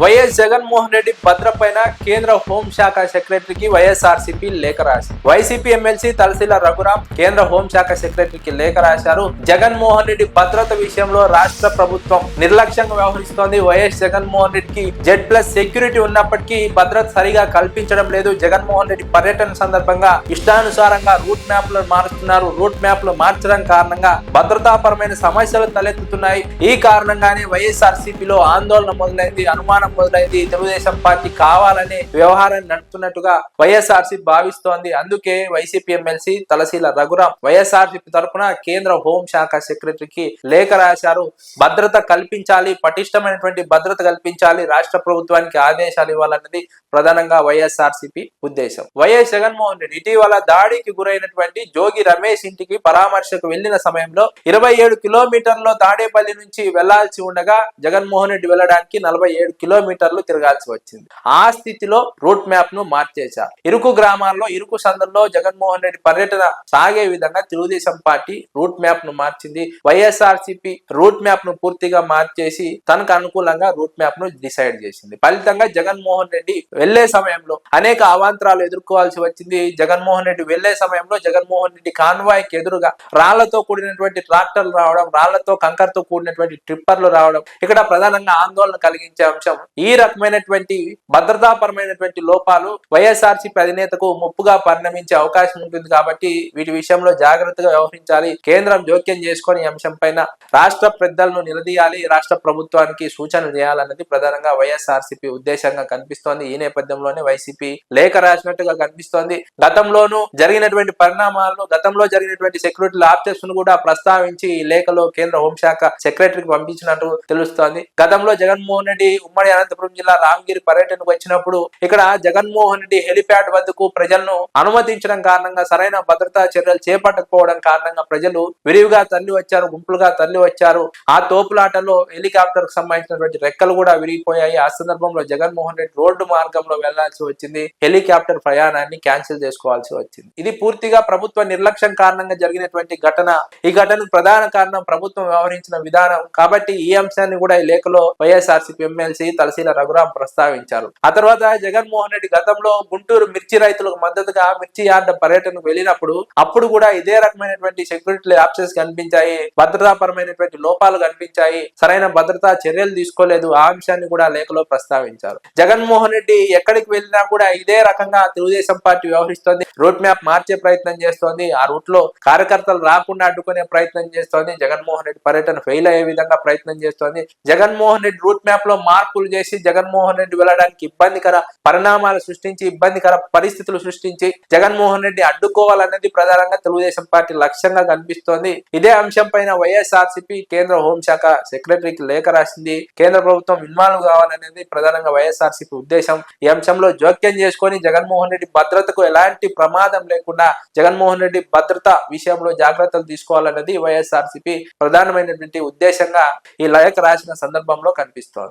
YS Jaganmohan Reddy భద్ర పైన కేంద్ర హోంశాఖ సెక్రటరీకి వైఎస్ఆర్సీపీ లేఖ రాసింది. వైసీపీ ఎమ్మెల్సీ తలసిల రఘురాం కేంద్ర హోంశాఖ సెక్రటరీకి లేఖ రాశారు. జగన్మోహన్ రెడ్డి భద్రత విషయంలో రాష్ట్ర ప్రభుత్వం నిర్లక్ష్యంగా వ్యవహరిస్తోంది. వైఎస్ జగన్మోహన్ రెడ్డికి జెడ్ ప్లస్ సెక్యూరిటీ ఉన్నప్పటికీ భద్రత సరిగా కల్పించడం లేదు. జగన్మోహన్ రెడ్డి పర్యటన సందర్భంగా ఇష్టానుసారంగా రూట్ మ్యాప్లు మారుస్తున్నారు. రూట్ మ్యాప్లు మార్చడం కారణంగా భద్రతాపరమైన సమస్యలు తలెత్తుతున్నాయి. ఈ కారణంగానే వైఎస్ఆర్ సిపిలో ఆందోళన మొదలైంది. అనుమానం మొదలైంది. తెలుగుదేశం పార్టీ కావాలనే వ్యవహారాన్ని నడుపుతున్నట్టుగా వైఎస్ఆర్సీ భావిస్తోంది. అందుకే YCP MLC Talasila Raghuram YSRCP తరఫున కేంద్ర హోంశాఖ సెక్రటరీకి లేఖ రాశారు. భద్రత కల్పించాలి పటిష్టమైనటువంటి భద్రత కల్పించాలి రాష్ట్ర ప్రభుత్వానికి ఆదేశాలు ఇవ్వాలన్నది ప్రధానంగా వైఎస్ఆర్సీపీ ఉద్దేశం. వైఎస్ జగన్మోహన్ రెడ్డి ఇటీవల దాడికి గురైనటువంటి జోగి రమేష్ ఇంటికి పరామర్శకు వెళ్ళిన సమయంలో ఇరవై ఏడు కిలోమీటర్ల తాడేపల్లి నుంచి వెళ్ళాల్సి ఉండగా జగన్మోహన్ రెడ్డి వెళ్ళడానికి నలభై ఏడు కిలోమీటర్లు తిరగాల్సి వచ్చింది. ఆ స్థితిలో రూట్ మ్యాప్ను మార్చేశారు. ఇరుకు గ్రామాల్లో ఇరుకు సందర్లో జగన్మోహన్ రెడ్డి పర్యటన సాగే విధంగా తెలుగుదేశం పార్టీ రూట్ మ్యాప్ను మార్చింది. వైఎస్ఆర్సీపీ రూట్ మ్యాప్ను పూర్తిగా మార్చేసి తనకు అనుకూలంగా రూట్ మ్యాప్ను డిసైడ్ చేసింది. ఫలితంగా జగన్మోహన్ రెడ్డి వెళ్ళే సమయంలో అనేక అవాంతరాలు ఎదుర్కోవాల్సి వచ్చింది. జగన్మోహన్ రెడ్డి వెళ్ళే సమయంలో జగన్మోహన్ రెడ్డి కాన్వాయ్కి ఎదురుగా రాళ్ళతో కూడినటువంటి ట్రాక్టర్లు రావడం రాళ్ళతో కంకర్తో కూడినటువంటి ట్రిప్పర్లు రావడం ఇక్కడ ప్రధానంగా ఆందోళన కలిగించే అంశం ఈ రకమైనటువంటి భద్రతాపరమైనటువంటి లోపాలు వైఎస్ఆర్సీపీ అధినేతకు ముప్పుగా పరిణమించే అవకాశం ఉంటుంది కాబట్టి వీటి విషయంలో జాగ్రత్తగా వ్యవహరించాలి. కేంద్రం జోక్యం చేసుకుని అంశం పైన రాష్ట్ర పెద్దలను నిలదీయాలి. రాష్ట్ర ప్రభుత్వానికి సూచనలు చేయాలన్నది ప్రధానంగా వైఎస్ఆర్సీపీ ఉద్దేశంగా కనిపిస్తోంది. ఈ నేపథ్యంలోనే వైసీపీ లేఖ రాసినట్టుగా కనిపిస్తోంది. గతంలోనూ జరిగినటువంటి పరిణామాలను గతంలో జరిగినటువంటి సెక్యూరిటీ ల్యాప్టాప్స్ను కూడా ప్రస్తావించి ఈ లేఖలో కేంద్ర హోంశాఖ సెక్రటరీకి పంపించినట్టు తెలుస్తోంది. గతంలో జగన్మోహన్ రెడ్డి ఉమ్మడి అనంతపురం జిల్లా రామగిరి పర్యటనకు వచ్చినప్పుడు ఇక్కడ జగన్మోహన్ రెడ్డి హెలిప్యాడ్ వద్దకు ప్రజలను అనుమతించడం కారణంగా సరైన భద్రతా చర్యలు చేపట్టకపోవడం కారణంగా ప్రజలు విరివిగా తల్లి వచ్చారు గుంపులుగా తల్లి వచ్చారు. ఆ తోపులాటలో హెలికాప్టర్కు సంబంధించినటువంటి రెక్కలు కూడా విరిగిపోయాయి. ఆ సందర్భంలో జగన్మోహన్ రెడ్డి రోడ్డు మార్గంలో వెళ్ళాల్సి వచ్చింది. హెలికాప్టర్ ప్రయాణాన్ని క్యాన్సిల్ చేసుకోవాల్సి వచ్చింది. ఇది పూర్తిగా ప్రభుత్వ నిర్లక్ష్యం కారణంగా జరిగినటువంటి ఘటన. ఈ ఘటనకు ప్రధాన కారణం ప్రభుత్వం వ్యవహరించిన విధానం. కాబట్టి ఈ అంశాన్ని కూడా ఈ లేఖలో వైఎస్ఆర్సీపీ ఎమ్మెల్సీ తలసీల రఘురాం ప్రస్తావించారు. ఆ తర్వాత జగన్మోహన్ రెడ్డి గతంలో గుంటూరు మిర్చి రైతులకు మద్దతుగా మిర్చి యార్డ్ పర్యటనకు వెళ్ళినప్పుడు అప్పుడు కూడా ఇదే రకమైనటువంటి సెక్యూరిటీ ల్యాప్సెస్ కనిపించాయి భద్రతాపరమైనటువంటి లోపాలు కనిపించాయి సరైన భద్రతా చర్యలు తీసుకోలేదు ఆ అంశాన్ని కూడా లేఖలో ప్రస్తావించారు. జగన్మోహన్ రెడ్డి ఎక్కడికి వెళ్ళినా కూడా ఇదే రకంగా తెలుగుదేశం పార్టీ వ్యవహరిస్తోంది రూట్ మ్యాప్ మార్చే ప్రయత్నం చేస్తోంది ఆ రూట్లో కార్యకర్తలు రాకుండా అడ్డుకునే ప్రయత్నం చేస్తోంది జగన్మోహన్ రెడ్డి పర్యటన ఫెయిల్ అయ్యే విధంగా ప్రయత్నం చేస్తోంది జగన్మోహన్ రెడ్డి రూట్ మ్యాప్లో మార్పు మార్పులు చేసి జగన్మోహన్ రెడ్డి వెళ్ళడానికి ఇబ్బందికర పరిణామాలు సృష్టించి ఇబ్బందికర పరిస్థితులు సృష్టించి జగన్మోహన్ రెడ్డి అడ్డుకోవాలన్నది ప్రధానంగా తెలుగుదేశం పార్టీ లక్ష్యంగా కనిపిస్తోంది. ఇదే అంశం పైన వైఎస్ఆర్సీపీ కేంద్ర హోంశాఖ సెక్రటరీకి లేఖ రాసింది. కేంద్ర ప్రభుత్వం ఇన్వాల్వ్ కావాలనేది ప్రధానంగా వైఎస్ఆర్సీపీ ఉద్దేశం. ఈ అంశంలో జోక్యం చేసుకొని జగన్మోహన్ రెడ్డి భద్రతకు ఎలాంటి ప్రమాదం లేకుండా జగన్మోహన్ రెడ్డి భద్రత విషయంలో జాగ్రత్తలు తీసుకోవాలన్నది వైఎస్ఆర్సీపీ ప్రధానమైనటువంటి ఉద్దేశంగా ఈ లేఖ రాసిన సందర్భంలో కనిపిస్తోంది.